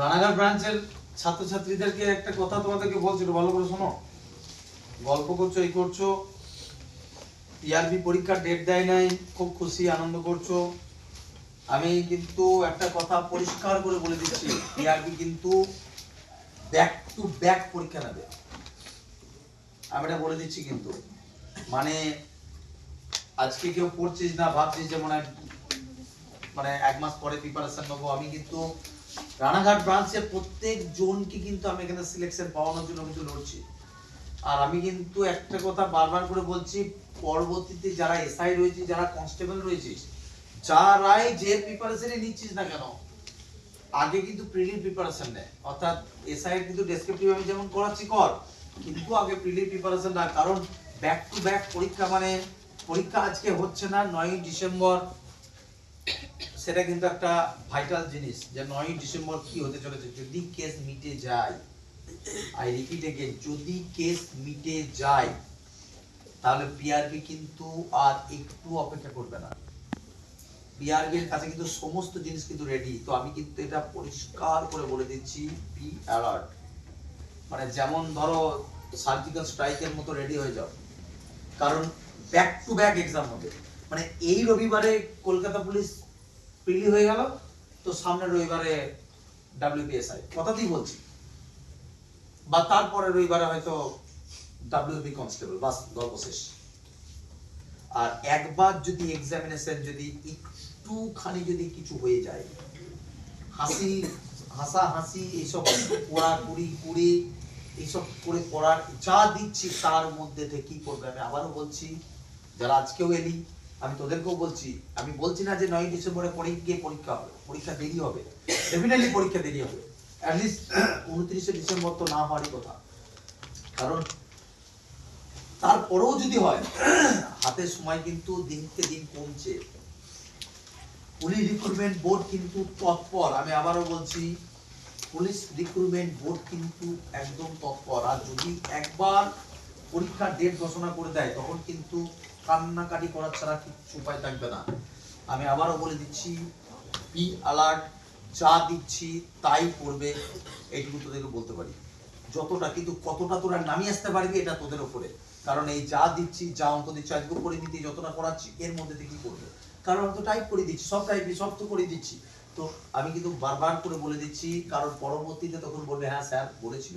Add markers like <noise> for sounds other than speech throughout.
রানাঘাট ব্রাঞ্চের ছাত্রছাত্রীদেরকে একটা কথা তোমাদেরকে বলছি ভালো করে শোনো। গল্প করছ, এই করছ। ডেট দেয় নাই, খুব খুশি, আনন্দ করছ। আমি কিন্তু একটা কথা পরিষ্কার করে বলে দিচ্ছি কিন্তু ব্যাক টু ব্যাক পরীক্ষা নেবে। আমি এটা বলে দিচ্ছি কিন্তু। মানে আজকে কেউ পড়ছিস না, ভাবছিস যে মনে হয় মানে এক মাস পরে প্রিপারেশন নেব। আমি কিন্তু রানাঘাট ব্রাঞ্চের প্রত্যেক জনকে কিন্তু আমি এখানে সিলেকশন পাওয়ানোর জন্য কিন্তু লড়ছি। আর আমি কিন্তু একটা কথা বারবার করে বলছি, পরবর্তীতে যারা এসআই রয়েছে, যারা কনস্টেবল রয়েছিস যারাই যে প্রিপারেশনে নিচ্ছিস না কেন, আগে কিন্তু প্রিলিম প্রিপারেশন নেয় অর্থাৎ এসআই কিন্তু ডেসক্রিপটিভ আমি যেমন করাচ্ছি, কর, কিন্তু আগে প্রিলিম প্রিপারেশন না। কারণ ব্যাক টু ব্যাক পরীক্ষা মানে পরীক্ষা আজকে হচ্ছে না, নয়ই ডিসেম্বর সেটা কিন্তু একটা ভাইটাল জিনিস যে নয়ই ডিসেম্বর কি হতে চলেছে? যদি কেস মিটে যায় আই রিপিট এগেন যদি কেস মিটে যায়, তাহলে পিআরবি কিন্তু আর একটু অপেক্ষা করবে না। পিআরবির কাছে কিন্তু সমস্ত জিনিস কিন্তু রেডি তো আমি কিন্তু এটা পরিষ্কার করে বলে দিচ্ছি বি অ্যালার্ট মানে যেমন ধরো সার্জিক্যাল স্ট্রাইকের মতো রেডি হয়ে যাও। কারণ ব্যাক টু ব্যাক এক্সাম হবে। মানে এই রবিবারে কলকাতা পুলিশ প্রিলি হয়ে গেল, তো সামনের রবিবারে ডাব্লিউপিএসআই কথাতেই বলছি। বা তারপরে রবিবারে হয়তো ডাব্লিউবি কনস্টেবল, বাস, গল্প শেষ। আর একবার যদি এক্সামিনেশন যদি একটুখানি যদি কিছু হয়ে যায়, হাসি, হাসা, হাসি, এইসব পোড়া কুড়ি কুড়ি, এইসব করে পড়ার যা দিচ্ছি তার মধ্যে থেকে কি করবে আমি আবারও বলছি, যারা আজকেও এলি আমি তোদেরকেও বলছি, আমি বলছি না যে নয় ডিসেম্বরে পরে গিয়ে পরীক্ষা হবে, পরীক্ষা দেরি হবে। ডেফিনেটলি পরীক্ষা দেরি হবে। উনত্রিশে ডিসেম্বর তো না হওয়ারই কথা। কারণ তারপরেও যদি হয় হাতে সময় কিন্তু দিনকে দিন কমছে। পুলিশ রিক্রুটমেন্ট বোর্ড কিন্তু তৎপর। আমি আবারও বলছি, পুলিশ রিক্রুটমেন্ট বোর্ড কিন্তু একদম তৎপর। আর যদি একবার পরীক্ষার ডেট ঘোষণা করে দেয়, তখন কিন্তু কান্নাকাটি করার ছাড়া কিছু উপায় থাকবে না। আমি আবারও বলে দিচ্ছি বি অ্যালার্ট যা দিচ্ছি তাই করবে, এইটুকু তোদেরকে বলতে পারি। যতটা কিন্তু কতটা তোরা নামিয়ে আসতে পারবি, এটা তোদের ওপরে। কারণ এই যা দিচ্ছি, যা অঙ্ক দিচ্ছি, আজকে করে যতটা করাচ্ছি, এর মধ্যে থেকে করবে। কারণ তো টাইপ করে দিচ্ছি, সব টাইপই সব তো করে দিচ্ছি। তো আমি কিন্তু বারবার করে বলে দিচ্ছি, কারণ পরবর্তীতে তখন বলবে হ্যাঁ স্যার, বলেছিল।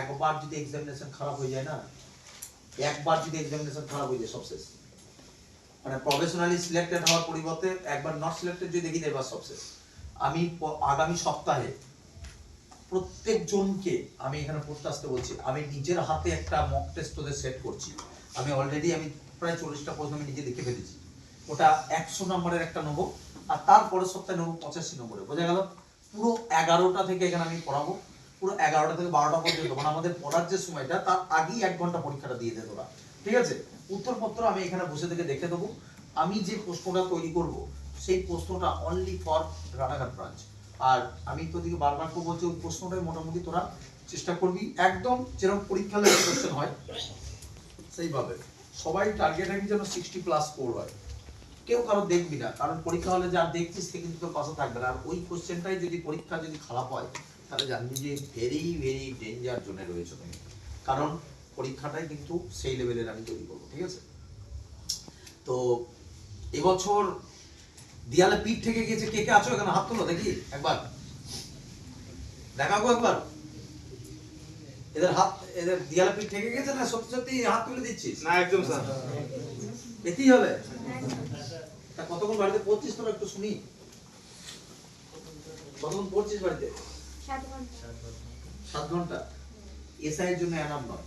একবার যদি এক্সামিনেশন খারাপ হয়ে যায় না একবার যদি এক্সামিনেশন খারাপ হয়ে যায়, সব শেষ। মানে প্রফেশনালি সিলেক্টেড হওয়ার পরিবর্তে একবার নট সিলেক্টেড যদি দেখি এবার সব শেষ। আমি আগামী সপ্তাহে প্রত্যেক জনকে আমি এখানে পড়তে আসতে বলছি, আমি নিজের হাতে একটা মক টেস্ট তোদের সেট করছি। আমি অলরেডি আমি প্রায় চল্লিশটা প্রশ্ন আমি নিজে দেখে ফেলেছি। ওটা একশো নম্বরের একটা নেব আর তারপরের সপ্তাহে নেব পঁচাশি নম্বরে বোঝা গেল? পুরো এগারোটা থেকে এখানে আমি পড়াবো। পুরো এগারোটা থেকে বারোটা পর্যন্ত মানে আমাদের পড়ার যে সময়টা, তার আগেই এক ঘণ্টা পরীক্ষাটা দিয়ে দে তোরা ঠিক আছে? উত্তরপত্র আমি এখানে বসে থেকে দেখে দেবো। আমি যে প্রশ্নটা তৈরি করব, সেই প্রশ্নটা অনলি ফর রানাঘাট ব্রাঞ্চ আর আমি তোদেরকে বারবার করে বলছি ওই প্রশ্নটাই মোটামুটি তোরা চেষ্টা করবি। একদম যেরকম পরীক্ষা কোশ্চেন হয়, সেইভাবে। সবাই টার্গেট রাখবি যেন সিক্সটি প্লাস স্কোর হয়। কেউ কারও দেখবি না। কারণ পরীক্ষা হলে যা দেখছিস, সে কিন্তু তোর পাশে থাকবে না। আর ওই কোশ্চেনটাই যদি পরীক্ষা যদি খারাপ হয় তাহলে জানবি যে ভেরি ভেরি ডেঞ্জার জোনে রয়েছে তুমি। কারণ পরীক্ষাটাই কিন্তু সেই লেভেলের আমি তৈরি করব ঠিক আছে? তো এবছর দেয়ালে পিঠ থেকে গেছে কে কে আছো এখানে? হাত তোলো দেখি একবার। দেখাবো একবার। এদের হাত এদের দেয়ালে পিঠ থেকে গেছে না সত্যি সত্যি হাত তুলে দিচ্ছিস? না একদম স্যার। এতেই হবে। তা কতক্ষণ বাড়িতে পড়ছিস তোরা একটু শুনি। কতক্ষণ পড়ছিস বাড়িতে? সাত ঘণ্টা। এসআই এর জন্য এনাম নয়।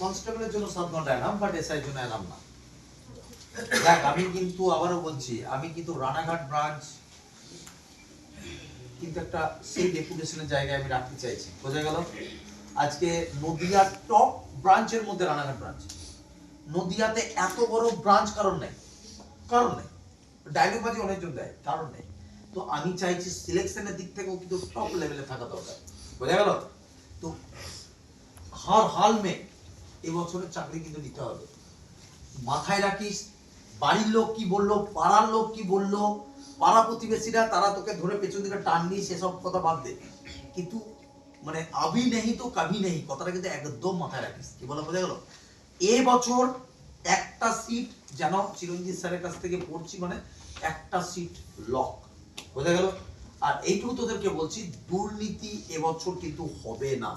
কনস্টেবলের জন্য সাত ঘণ্টা এনাম বাট এসআই এর জন্য এনাম না। দেখ আমি কিন্তু আবারও বলছি, আমি কিন্তু রানাঘাট ব্রাঞ্চ কিন্তু একটা সেই ডেপুটেশনের জায়গায় আমি রাখতে চাইছি। বোঝা গেল? আজকে নদিয়ার টপ ব্রাঞ্চের মধ্যে রানাঘাট ব্রাঞ্চ নদিয়াতে এত বড় ব্রাঞ্চ কারণ নেই। কারণ নেই। ডায়লগ বাজি অনেকজন দেয়, কারণ নেই। তো আমি চাইছি সিলেকশনের দিক থেকেও কিন্তু টপ লেভেলে থাকা দরকার। বোঝা গেল? তো হার হাল মে এবছরের চাকরি কিন্তু নিতে হবে। মাথায় রাখিস, বাড়ির লোক কি বলল, পাড়ার লোক কি বলল, পাড়া প্রতিবেশীরা তারা তোকে ধরে পেছন দিকে টান নিয়ে সেসব কথা বাদ দে। কিন্তু মানে আবি নেই তো কাভি নেই কথাটা কিন্তু একদম মাথায় রাখিস। কি বলা, বোঝা গেল? এ বছর একটা সিট যেন চিরঞ্জিত স্যারের কাছ থেকে পড়ছি মানে একটা সিট লক বোঝা গেল? আর এইটুকু তোদেরকে বলছি, দুর্নীতি এবছর কিন্তু হবে না।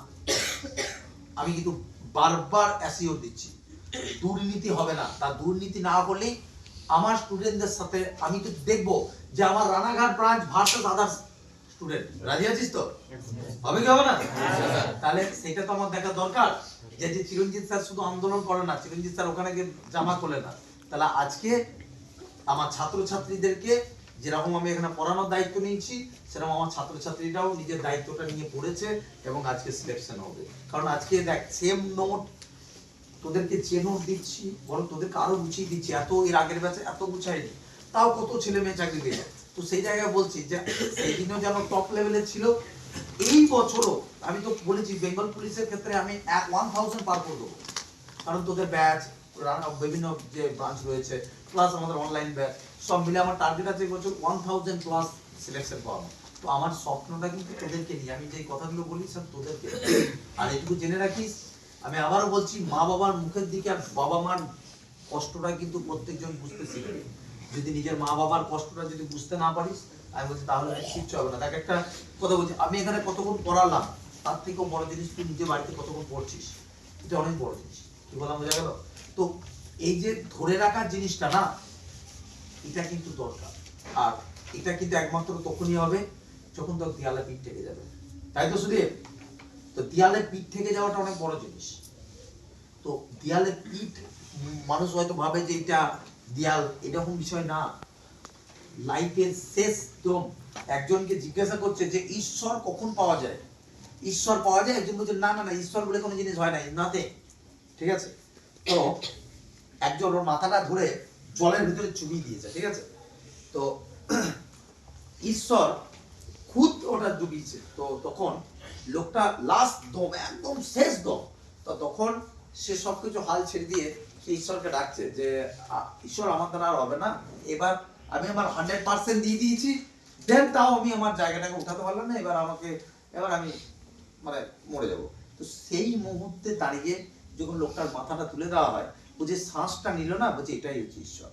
আমি কিন্তু বারবার অ্যাসিওর দিচ্ছি, দুর্নীতি হবে না। তা দুর্নীতি না হলেই আমার স্টুডেন্টদের সাথে আমি তো দেখব যে আমার Ranaghat branch versus others student রাজি আছিস তো? হবে কি হবে না? তাহলে সেটা তো আমার দেখা দরকার। যে যে চিরঞ্জিত স্যার শুধু আন্দোলন করে না, চিরঞ্জিত স্যার ওখানে গিয়ে জামা খোলে না। তাহলে আজকে আমার ছাত্রছাত্রীদেরকে যেরকম আমি এখানে পড়ানোর দায়িত্ব নিয়েছি, সেরকম আমার ছাত্রছাত্রীরাও নিজের দায়িত্বটা নিয়ে পড়েছে এবং আজকে সিলেকশন হবে। কারণ আজকে দেখ সেম নোট তোদেরকে যে নোট দিচ্ছি, বরং তোদেরকে আরও গুছিয়ে দিচ্ছি। এত এর আগের ব্যাচে এত গুছাইনি তাও কত ছেলে মেয়ে চাকরি পেয়ে যায়। তো সেই জায়গায় বলছি যে, সেদিনও যেন টপ লেভেলের ছিল, এই বছরও আমি তো বলেছি বেঙ্গল পুলিশের ক্ষেত্রে আমি এক ওয়ান থাউজেন্ড পার করে দেবো। কারণ তোদের ব্যাচ বিভিন্ন যে ব্রাঞ্চ রয়েছে প্লাস আমাদের অনলাইন ব্যাচ সব মিলে আমার টার্গেট আছে বছর ওয়ান থাউজেন্ড প্লাস সিলেকশন পাওয়ানো তো আমার স্বপ্নটা কিন্তু তোদেরকে নিয়ে, আমি যে কথাগুলো বলি সব তোদেরকে আর এটুকু জেনে রাখিস, আমি আবারও বলছি, মা বাবার মুখের দিকে আর বাবা মার কষ্টটা কিন্তু প্রত্যেকজন বুঝতে শিখবে। যদি নিজের মা বাবার কষ্টটা যদি বুঝতে না পারিস, আমি বলছি তাহলে কিচ্ছু হবে না। দেখ একটা কথা বলছি, আমি এখানে কতক্ষণ পড়ালাম, তার থেকেও বড় জিনিস তুই নিজে বাড়িতে কতক্ষণ পড়ছিস? এটা অনেক বড় জিনিস। কি বললাম, বোঝা গেল? তো এই যে ধরে রাখার জিনিসটা না, এটা কিন্তু দরকার। আর এটা কিন্তু একমাত্র তখনই হবে যখন তোর দেয়ালে পিঠ থেকে যাবে। তাই তো শুধু তো দেয়ালে পিঠ থেকে যাওয়াটা অনেক বড় জিনিস। তো দেয়ালে পিঠ, মানুষ হয়তো ভাবে যে এটা দেয়াল, এরকম বিষয় না। লাইফের শেষ দম একজনকে জিজ্ঞাসা করছে যে, ঈশ্বর কখন পাওয়া যায়? ঈশ্বর পাওয়া যায় একজন বলছে, না না না, ঈশ্বর বলে কোনো জিনিস হয় না নাতে ঠিক আছে? তো একজন ওর মাথাটা ধরে জলের ভিতরে চুবিয়ে দিয়েছে, ঠিক আছে? তো, ঈশ্বর খুদ ওটা ডুবিয়েছে তো তখন লোকটা লাস্ট দম, একদম শেষ দম। তো তখন সে সবকিছু হাল ছেড়ে দিয়ে সে ঈশ্বরকে ডাকছে যে ঈশ্বর আমার দ্বারা আর হবে না। এবার আমি আমার হান্ড্রেড পার্সেন্ট দিয়ে দিয়েছি। দেন তাও আমি আমার জায়গাটাকে উঠাতে পারলাম না। এবার আমাকে, এবার আমি মানে মরে যাব। তো সেই মুহূর্তে দাঁড়িয়ে যখন লোকটার মাথাটা তুলে দেওয়া হয়, ও যে শ্বাসটা নিল না, বলছে, এটাই হচ্ছে ঈশ্বর।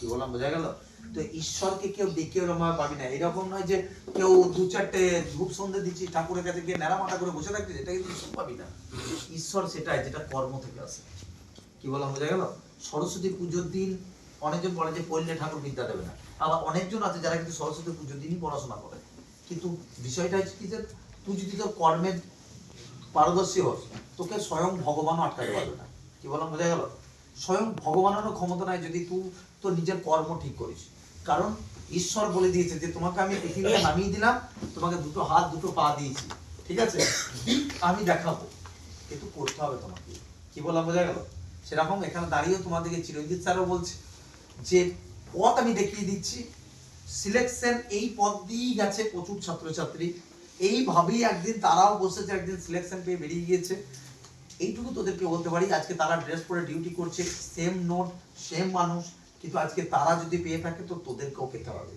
কি বললাম, বোঝা গেল? তো ঈশ্বরকে কেউ দেখে ওরকম ভাবে পাবি না। এরকম নয় যে কেউ দু চারটে ধূপ সন্ধে দিচ্ছি, ঠাকুরের কাছে গিয়ে নেড়া মাথা করে বসে থাকছি এটা কিন্তু ঈশ্বর পাবি না। ঈশ্বর সেটাই যেটা কর্ম থেকে আসে। কি বললাম, বোঝা গেল? সরস্বতী পুজোর দিন অনেকজন বলে যে পড়লে ঠাকুর বিদ্যা দেবে না। আবার অনেকজন আছে যারা কিন্তু সরস্বতী পুজোর দিনই পড়াশোনা করে। কিন্তু বিষয়টা হচ্ছে কি যে, তুই যদি তোর কর্মের পারদর্শী হোস তোকে স্বয়ং ভগবানও আটকাতে পারবে না। কি বললাম বোঝা গেল? স্বয়ং ভগবানেরও ক্ষমতা নাই যদি তুই তোর নিজের কর্ম ঠিক করিস। কারণ ঈশ্বর বলে দিয়েছে যে তোমাকে আমি পৃথিবীতে <coughs> নামিয়ে দিলাম তোমাকে দুটো হাত দুটো পা দিয়েছি। ঠিক আছে? আমি দেখাবো। কিন্তু করতে হবে তোমাকে। কি বললাম বোঝা গেল? সেরকম এখানে দাঁড়িয়েও তোমাদেরকে চিরঞ্জিত স্যারও বলছে যে পথ আমি দেখিয়ে দিচ্ছি। সিলেকশন এই পথ দিয়েই গেছে প্রচুর ছাত্রছাত্রী। এইভাবেই একদিন তারাও বসেছে, একদিন সিলেকশন পেয়ে বেরিয়ে গিয়েছে। এইটুকু তোদেরকে বলতে পারি, আজকে তারা ড্রেস পরে ডিউটি করছে সেম নোট সেম মানুষ, কিন্তু আজকে তারা যদি পেয়ে থাকে তো তোদেরকেও পেতে হবে।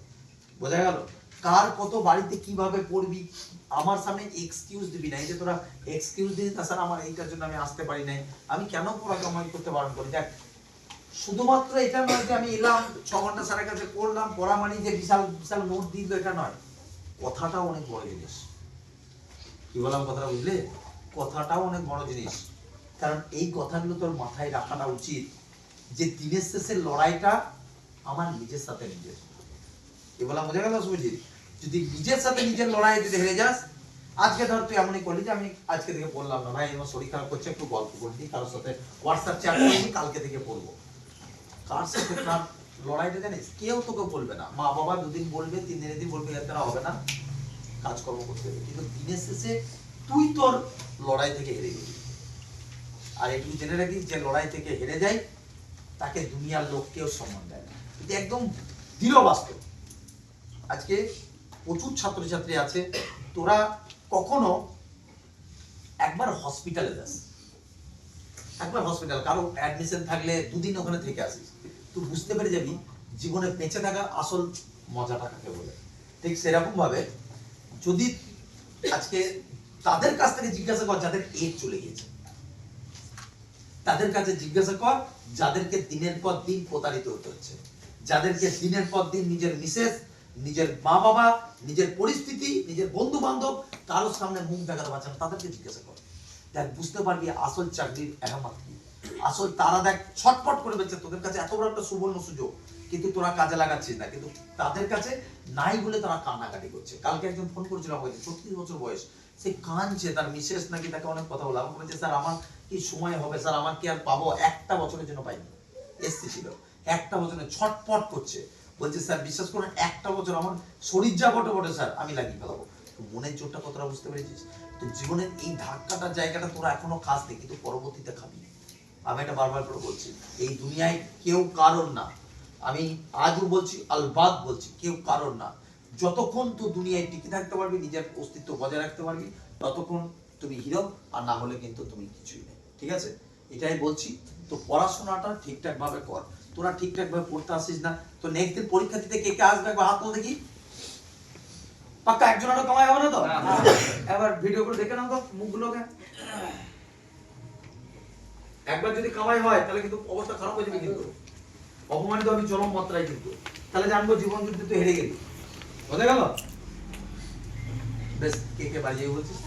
বোঝা গেল? কার কত বাড়িতে কীভাবে পড়বি? আমার সামনে এক্সকিউজ দিবি না। এই যে তোরা এক্সকিউজ দিবি তা স্যার আমার এইটার জন্য আমি আসতে পারি নাই। আমি কেন পড়া কামাই করতে বারণ করি? দেখ, শুধুমাত্র এটা নয় যে আমি এলাম, ছ ঘণ্টা স্যারের কাছে করলাম পড়া মানে যে বিশাল বিশাল নোট দিল, এটা নয়। কথাটাও অনেক বড় জিনিস। কি বললাম কথাটা বুঝলে? কথাটাও অনেক বড় জিনিস। কারণ এই কথাগুলো তোর মাথায় রাখাটা উচিত যে দিনের শেষে লড়াইটা আমার নিজের সাথে নিজের। কি বললাম বোঝা গেল সুজিত যদি নিজের সাথে নিজের লড়াই যদি হেরে যাস, আজকে ধর তুই এমনই করলি যে আমি আজকে থেকে বললাম না, ভাই আমার শরীর খারাপ করছে, একটু গল্প করলি, কারোর সাথে হোয়াটসঅ্যাপ চ্যাট করলি, কালকে থেকে পড়ব কার সাথে লড়াইটা জানিস? কেউ তোকে বলবে না। মা বাবা দুদিন বলবে, তিন দিনের দিন বলবে এর দ্বারা হবে না। কাজকর্ম করতে হবে। কিন্তু দিনের শেষে তুই তোর লড়াই থেকে হেরে গেলি। আর একটু জেনে রাখিস, যে লড়াই থেকে হেরে যায় তাকে দুনিয়ার লোককেও সম্মান দেয় না। এটা একদম দৃঢ় বাস্তব। আজকে প্রচুর ছাত্রছাত্রী আছে, তোরা কখনো একবার হসপিটালে যাস। একবার হসপিটাল কারও অ্যাডমিশন থাকলে দুদিন ওখানে থেকে আসিস। তুই বুঝতে পেরে যাবি, জীবনে বেঁচে থাকার আসল মজাটা কাকে বলে? ঠিক সেরকম ভাবে যদি আজকে তাদের কাছ থেকে জিজ্ঞাসা কর যাদের এজ চলে গিয়েছে। তাদের কাছে জিজ্ঞাসা কর যাদেরকে দিনের পর দিন প্রতারিত হতে হচ্ছে। যাদেরকে দিনের পর দিন নিজের মিসেস, নিজের মা বাবা নিজের পরিস্থিতি, নিজের বন্ধু বান্ধব কারোর সামনে মুখ দেখাতে পারছে না, তাদেরকে জিজ্ঞাসা কর। দেখ, বুঝতে পারবি আসল চাকরির একামাত কি। আসল তারা দেখ ছটপট করে বেঁচে তোদের কাছে এত বড় একটা সুবর্ণ সুযোগ। কিন্তু তোরা কাজে লাগাচ্ছিস না, কিন্তু তাদের কাছে নাই বলে তারা কান্নাকাটি করছে। কালকে একজন ফোন করেছিল আমাকে ছত্রিশ বছর বয়স, সে কাঁদছে, তার মিসেস নাকি তাকে অনেক কথা বলে। আমাকে বলছে, স্যার, আমার কি সময় হবে? স্যার, আমার কি আর পাবো? একটা বছরের জন্য পাইনি। এসছি ছিল। একটা বছরে ছটপট করছে। বলছে, স্যার, বিশ্বাস করুন, একটা বছর আমার শরীর যা বটে বটে, স্যার, আমি লাগিয়ে ফেলাবো। তো মনের জোরটা কতটা বুঝতে পেরেছিস? তো জীবনের এই ধাক্কাটার জায়গাটা তোরা এখনও খাস নি কিন্তু পরবর্তীতে খাবি। আমি এটা বারবার করে বলছি, এই দুনিয়ায় কেউ কারণ না। আমি আজও বলছি আলবাদ বলছি কেউ কারণ না। যতক্ষণ তো দুনিয়ায় টিকে থাকতে পারবি নিজের অস্তিত্ব বজায় রাখতে পারবি ততক্ষণ তুমি হিরো আর না হলে কিন্তু তুমি কিছুই নেই। ঠিক আছে? এটাই বলছি। তো পড়াশোনাটা ঠিকঠাক ভাবে কর। তোরা ঠিকঠাক ভাবে পড়তে আসিস না। তো নেক্সট দিন পরীক্ষা দিতে কে কে আসবে একবার হাত দেখি। পাক্কা একজন আরও কামাই হবে না তো? এবার ভিডিও করে দেখে নাও তো মুখগুলোকে। একবার যদি কামাই হয় তাহলে কিন্তু অবস্থা খারাপ হয়ে যাবে কিন্তু। অপমানিত আমি চরম মাত্রায় কিন্তু তাহলে জানব জীবন যুদ্ধে তো হেরে গেলি। বোঝা গেল? বেশ, কে কে বাজিয়ে বলছিস?